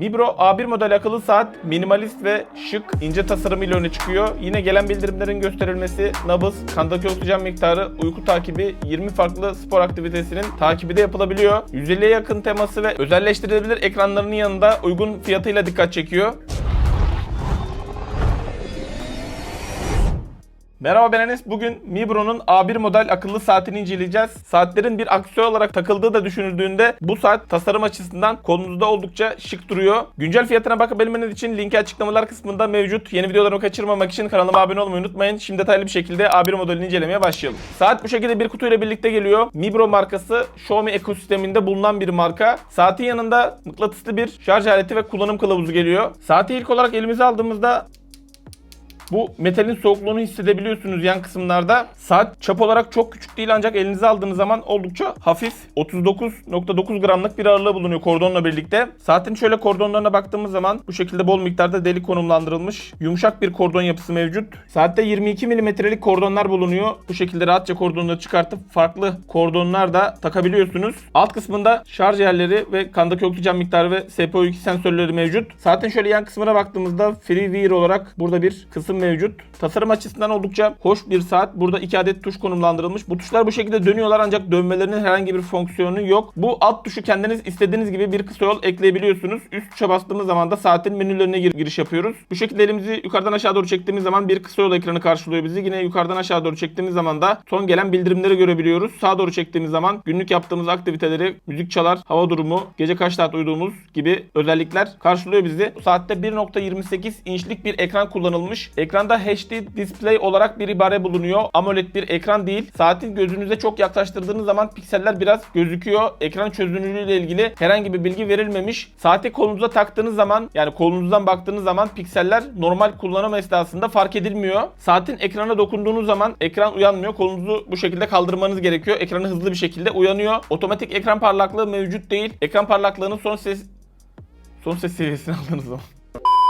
Mibro A1 model akıllı saat minimalist ve şık ince tasarımıyla öne çıkıyor. Yine gelen bildirimlerin gösterilmesi, nabız, kandaki oksijen miktarı, uyku takibi, 20 farklı spor aktivitesinin takibi de yapılabiliyor. 150'ye yakın teması ve özelleştirilebilir ekranlarının yanında uygun fiyatıyla dikkat çekiyor. Merhaba ben Enes. Bugün Mibro'nun A1 model akıllı saatini inceleyeceğiz. Saatlerin bir aksesuar olarak takıldığı da düşünüldüğünde bu saat tasarım açısından kolunuzda oldukça şık duruyor. Güncel fiyatına bakabilmeniz için linki açıklamalar kısmında mevcut. Yeni videolarımı kaçırmamak için kanalıma abone olmayı unutmayın. Şimdi detaylı bir şekilde A1 modelini incelemeye başlayalım. Saat bu şekilde bir kutuyla birlikte geliyor. Mibro markası Xiaomi ekosisteminde bulunan bir marka. Saatin yanında mıknatıslı bir şarj aleti ve kullanım kılavuzu geliyor. Saati ilk olarak elimize aldığımızda bu metalin soğukluğunu hissedebiliyorsunuz yan kısımlarda. Saat çap olarak çok küçük değil ancak elinize aldığınız zaman oldukça hafif. 39.9 gramlık bir ağırlığı bulunuyor kordonla birlikte. Saatin şöyle kordonlarına baktığımız zaman bu şekilde bol miktarda deli konumlandırılmış. Yumuşak bir kordon yapısı mevcut. Saatte 22 milimetrelik kordonlar bulunuyor. Bu şekilde rahatça kordonları çıkartıp farklı kordonlar da takabiliyorsunuz. Alt kısmında şarj yerleri ve kandaki oksijen miktarı ve SPO2 sensörleri mevcut. Saatin şöyle yan kısmına baktığımızda FreeWear olarak burada bir kısım mevcut. Tasarım açısından oldukça hoş bir saat. Burada iki adet tuş konumlandırılmış. Bu tuşlar bu şekilde dönüyorlar ancak dönmelerinin herhangi bir fonksiyonu yok. Bu alt tuşu kendiniz istediğiniz gibi bir kısa yol ekleyebiliyorsunuz. Üst tuşa bastığımız zaman da saatin menülerine gir- giriş yapıyoruz. Bu şekilde elimizi yukarıdan aşağı doğru çektiğimiz zaman bir kısa yol ekranı karşılıyor bizi. Yine yukarıdan aşağı doğru çektiğimiz zaman da son gelen bildirimleri görebiliyoruz. Sağa doğru çektiğimiz zaman günlük yaptığımız aktiviteleri, müzik çalar, hava durumu, gece kaç saat uyuduğumuz gibi özellikler karşılıyor bizi. Saatte 1.28 inçlik bir ekran kullanılmış. Ekranda HD display olarak bir ibare bulunuyor. AMOLED bir ekran değil. Saatin gözünüze çok yaklaştırdığınız zaman pikseller biraz gözüküyor. Ekran çözünürlüğü ile ilgili herhangi bir bilgi verilmemiş. Saati kolunuza taktığınız zaman yani kolunuzdan baktığınız zaman pikseller normal kullanım esnasında fark edilmiyor. Saatin ekrana dokunduğunuz zaman ekran uyanmıyor. Kolunuzu bu şekilde kaldırmanız gerekiyor. Ekranı hızlı bir şekilde uyanıyor. Otomatik ekran parlaklığı mevcut değil. Ekran parlaklığının son ses son ses seviyesini aldığınız zaman.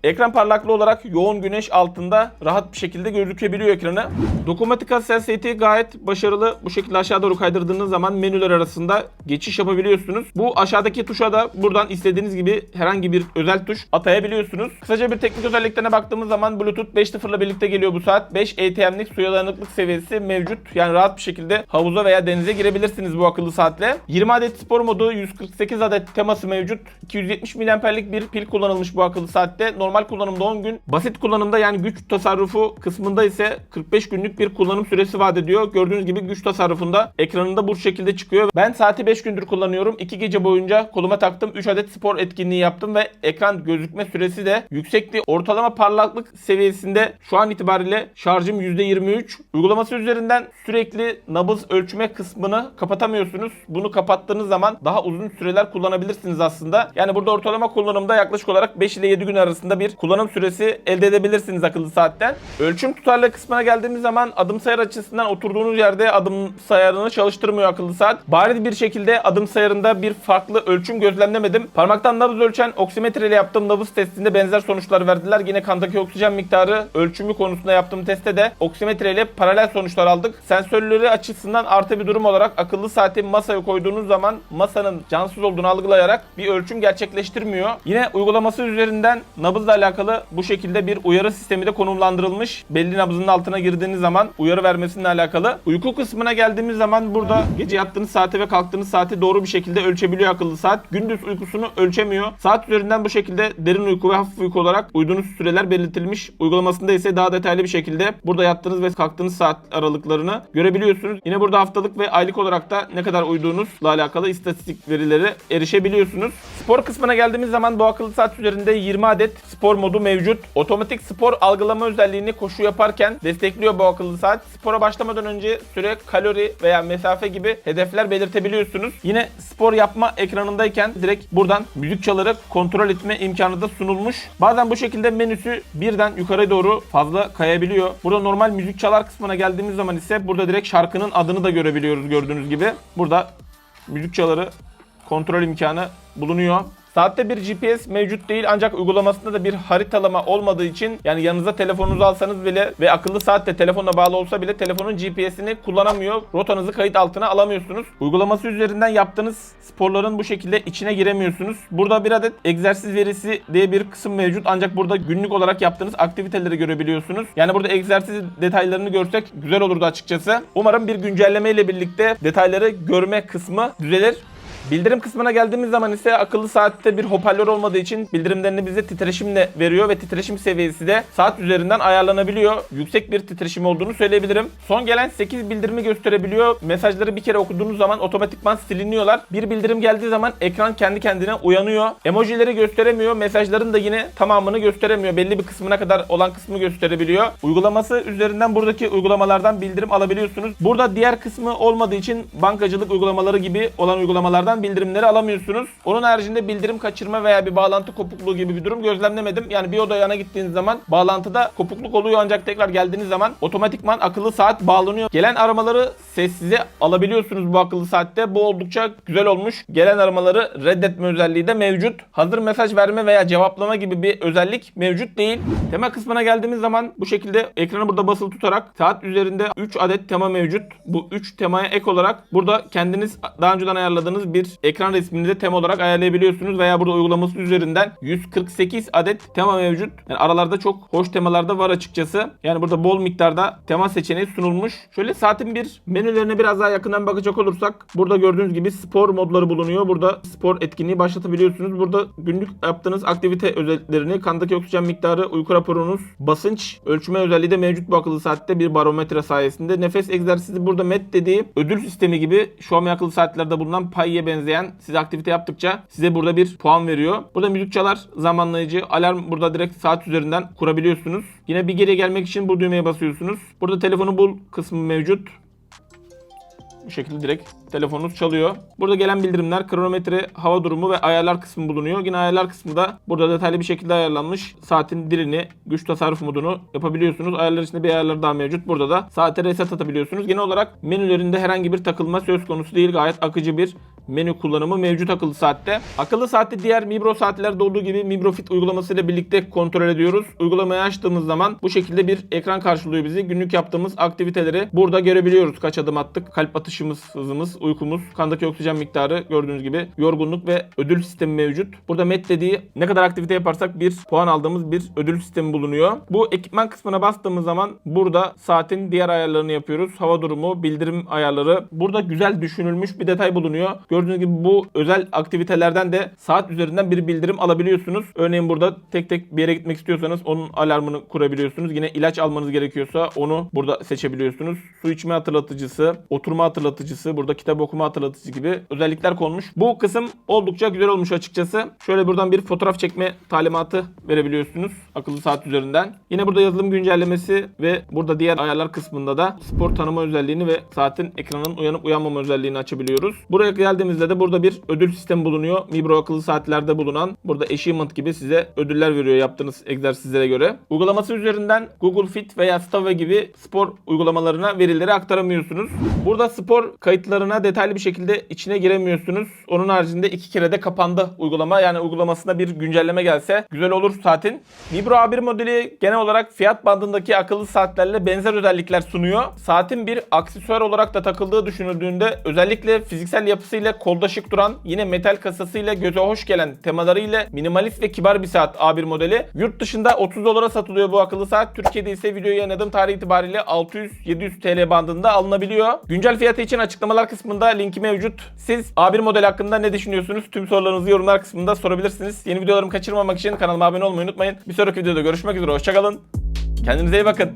Ekran parlaklığı olarak yoğun güneş altında rahat bir şekilde gözükebiliyor ekranı. Dokunmatik hassasiyeti gayet başarılı. Bu şekilde aşağı doğru kaydırdığınız zaman menüler arasında geçiş yapabiliyorsunuz. Bu aşağıdaki tuşa da buradan istediğiniz gibi herhangi bir özel tuş atayabiliyorsunuz. Kısaca bir teknik özelliklerine baktığımız zaman Bluetooth 5.0 ile birlikte geliyor bu saat. 5 ATM'lik suya dayanıklık seviyesi mevcut. Yani rahat bir şekilde havuza veya denize girebilirsiniz bu akıllı saatle. 20 adet spor modu, 148 adet teması mevcut. 270 miliamperlik bir pil kullanılmış bu akıllı saatte. Normal kullanımda 10 gün. Basit kullanımda yani güç tasarrufu kısmında ise 45 günlük bir kullanım süresi vaat ediyor. Gördüğünüz gibi güç tasarrufunda ekranında bu şekilde çıkıyor. Ben saati 5 gündür kullanıyorum. 2 gece boyunca koluma taktım. 3 adet spor etkinliği yaptım ve ekran gözükme süresi de yüksekti. Ortalama parlaklık seviyesinde şu an itibariyle şarjım %23. Uygulaması üzerinden sürekli nabız ölçme kısmını kapatamıyorsunuz. Bunu kapattığınız zaman daha uzun süreler kullanabilirsiniz aslında. Yani burada ortalama kullanımda yaklaşık olarak 5 ile 7 gün arasında bir kullanım süresi elde edebilirsiniz akıllı saatten. Ölçüm tutarlı kısmına geldiğimiz zaman adım sayar açısından oturduğunuz yerde adım sayarını çalıştırmıyor akıllı saat. Bariz bir şekilde adım sayarında bir farklı ölçüm gözlemlemedim. Parmaktan nabız ölçen oksimetre ile yaptığım nabız testinde benzer sonuçlar verdiler. Yine kandaki oksijen miktarı ölçümü konusunda yaptığım testte de oksimetre ile paralel sonuçlar aldık. Sensörleri açısından artı bir durum olarak akıllı saati masaya koyduğunuz zaman masanın cansız olduğunu algılayarak bir ölçüm gerçekleştirmiyor. Yine uygulaması üzerinden nabızla alakalı bu şekilde bir uyarı sistemi de konumlandırılmış. Belli nabzının altına girdiğiniz zaman uyarı vermesiyle alakalı. Uyku kısmına geldiğimiz zaman burada gece yattığınız saati ve kalktığınız saati doğru bir şekilde ölçebiliyor akıllı saat. Gündüz uykusunu ölçemiyor. Saat üzerinden bu şekilde derin uyku ve hafif uyku olarak uyduğunuz süreler belirtilmiş. Uygulamasında ise daha detaylı bir şekilde burada yattığınız ve kalktığınız saat aralıklarını görebiliyorsunuz. Yine burada haftalık ve aylık olarak da ne kadar uyuduğunuzla alakalı istatistik verileri erişebiliyorsunuz. Spor kısmına geldiğimiz zaman bu akıllı saat üzerinde 20 adet spor modu mevcut. Otomatik spor algılama özelliğini koşu yaparken destekliyor bu akıllı saat. Spora başlamadan önce süre, kalori veya mesafe gibi hedefler belirtebiliyorsunuz. Yine spor yapma ekranındayken direkt buradan müzik çaları kontrol etme imkanı da sunulmuş. Bazen bu şekilde menüsü birden yukarı doğru fazla kayabiliyor. Burada normal müzik çalar kısmına geldiğimiz zaman ise burada direkt şarkının adını da görebiliyoruz gördüğünüz gibi. Burada müzik çaları kontrol imkanı bulunuyor. Saatte bir GPS mevcut değil ancak uygulamasında da bir haritalama olmadığı için yani yanınıza telefonunuzu alsanız bile ve akıllı saatte telefonla bağlı olsa bile telefonun GPS'ini kullanamıyor. Rotanızı kayıt altına alamıyorsunuz. Uygulaması üzerinden yaptığınız sporların bu şekilde içine giremiyorsunuz. Burada bir adet egzersiz verisi diye bir kısım mevcut ancak burada günlük olarak yaptığınız aktiviteleri görebiliyorsunuz. Yani burada egzersiz detaylarını görsek güzel olurdu açıkçası. Umarım bir güncelleme ile birlikte detayları görme kısmı düzelir. Bildirim kısmına geldiğimiz zaman ise akıllı saatte bir hoparlör olmadığı için bildirimlerini bize titreşimle veriyor ve titreşim seviyesi de saat üzerinden ayarlanabiliyor. Yüksek bir titreşim olduğunu söyleyebilirim. Son gelen 8 bildirimi gösterebiliyor. Mesajları bir kere okuduğunuz zaman otomatikman siliniyorlar. Bir bildirim geldiği zaman ekran kendi kendine uyanıyor. Emojileri gösteremiyor. Mesajların da yine tamamını gösteremiyor. Belli bir kısmına kadar olan kısmı gösterebiliyor. Uygulaması üzerinden buradaki uygulamalardan bildirim alabiliyorsunuz. Burada diğer kısmı olmadığı için bankacılık uygulamaları gibi olan uygulamalardan bildirimleri alamıyorsunuz. Onun haricinde bildirim kaçırma veya bir bağlantı kopukluğu gibi bir durum gözlemlemedim. Yani bir oda yana gittiğiniz zaman bağlantıda kopukluk oluyor ancak tekrar geldiğiniz zaman otomatikman akıllı saat bağlanıyor. Gelen aramaları sessize alabiliyorsunuz bu akıllı saatte. Bu oldukça güzel olmuş. Gelen aramaları reddetme özelliği de mevcut. Hazır mesaj verme veya cevaplama gibi bir özellik mevcut değil. Tema kısmına geldiğimiz zaman bu şekilde ekranı burada basılı tutarak saat üzerinde 3 adet tema mevcut. Bu 3 temaya ek olarak burada kendiniz daha önceden ayarladığınız bir ekran resmini de tema olarak ayarlayabiliyorsunuz veya burada uygulaması üzerinden 148 adet tema mevcut. Yani aralarda çok hoş temalar da var açıkçası. Yani burada bol miktarda tema seçeneği sunulmuş. Şöyle saatin bir menülerine biraz daha yakından bakacak olursak burada gördüğünüz gibi spor modları bulunuyor. Burada spor etkinliği başlatabiliyorsunuz. Burada günlük yaptığınız aktivite özelliklerini, kandaki oksijen miktarı, uyku raporunuz, basınç ölçme özelliği de mevcut bu akıllı saatte bir barometre sayesinde. Nefes egzersizi burada MET dediği ödül sistemi gibi Xiaomi akıllı saatlerde bulunan Pai'ye benzeyen size aktivite yaptıkça size burada bir puan veriyor. Burada müzik çalar, zamanlayıcı, alarm burada direkt saat üzerinden kurabiliyorsunuz. Yine bir geriye gelmek için bu düğmeye basıyorsunuz. Burada telefonu bul kısmı mevcut. Bu şekilde direkt telefonunuz çalıyor. Burada gelen bildirimler, kronometre, hava durumu ve ayarlar kısmı bulunuyor. Yine ayarlar kısmı da burada detaylı bir şekilde ayarlanmış. Saatin dilini, güç tasarruf modunu yapabiliyorsunuz. Ayarlar içinde bir ayarlar daha mevcut. Burada da saate reset atabiliyorsunuz. Genel olarak menülerinde herhangi bir takılma söz konusu değil. Gayet akıcı bir menü kullanımı mevcut akıllı saatte. Akıllı saatte diğer Mibro saatlerde olduğu gibi Mibro Fit uygulamasıyla birlikte kontrol ediyoruz. Uygulamayı açtığımız zaman bu şekilde bir ekran karşılıyor bizi. Günlük yaptığımız aktiviteleri burada görebiliyoruz. Kaç adım attık, kalp atışımız, hızımız, uykumuz, kandaki oksijen miktarı gördüğünüz gibi yorgunluk ve ödül sistemi mevcut. Burada MET dediği ne kadar aktivite yaparsak bir puan aldığımız bir ödül sistemi bulunuyor. Bu ekipman kısmına bastığımız zaman burada saatin diğer ayarlarını yapıyoruz. Hava durumu, bildirim ayarları. Burada güzel düşünülmüş bir detay bulunuyor. Gördüğünüz gibi bu özel aktivitelerden de saat üzerinden bir bildirim alabiliyorsunuz. Örneğin burada tek tek bir yere gitmek istiyorsanız onun alarmını kurabiliyorsunuz. Yine ilaç almanız gerekiyorsa onu burada seçebiliyorsunuz. Su içme hatırlatıcısı, oturma hatırlatıcısı, burada kitap okuma hatırlatıcısı gibi özellikler konmuş. Bu kısım oldukça güzel olmuş açıkçası. Şöyle buradan bir fotoğraf çekme talimatı verebiliyorsunuz akıllı saat üzerinden. Yine burada yazılım güncellemesi ve burada diğer ayarlar kısmında da spor tanıma özelliğini ve saatin ekranın uyanıp uyanmama özelliğini açabiliyoruz. Buraya geldiğimizde de burada bir ödül sistemi bulunuyor. Mibro akıllı saatlerde bulunan burada achievement gibi size ödüller veriyor yaptığınız egzersizlere göre. Uygulaması üzerinden Google Fit veya Strava gibi spor uygulamalarına verileri aktaramıyorsunuz. Burada spor kayıtlarına detaylı bir şekilde içine giremiyorsunuz. Onun haricinde iki kere de kapandı uygulama. Yani uygulamasına bir güncelleme gelse güzel olur saatin. Mibro A1 modeli genel olarak fiyat bandındaki akıllı saatlerle benzer özellikler sunuyor. Saatin bir aksesuar olarak da takıldığı düşünüldüğünde özellikle fiziksel yapısıyla kolda şık duran yine metal kasasıyla göze hoş gelen temalarıyla minimalist ve kibar bir saat A1 modeli. Yurt dışında 30 dolara satılıyor bu akıllı saat. Türkiye'de ise videoyu yayınladığım tarih itibariyle 600-700 TL bandında alınabiliyor. Güncel fiyatı için açıklamalar kısmında linki mevcut. Siz A1 model hakkında ne düşünüyorsunuz? Tüm sorularınızı yorumlar kısmında sorabilirsiniz. Yeni videolarımı kaçırmamak için kanalıma abone olmayı unutmayın. Bir sonraki videoda görüşmek üzere. Hoşçakalın. Kendinize iyi bakın.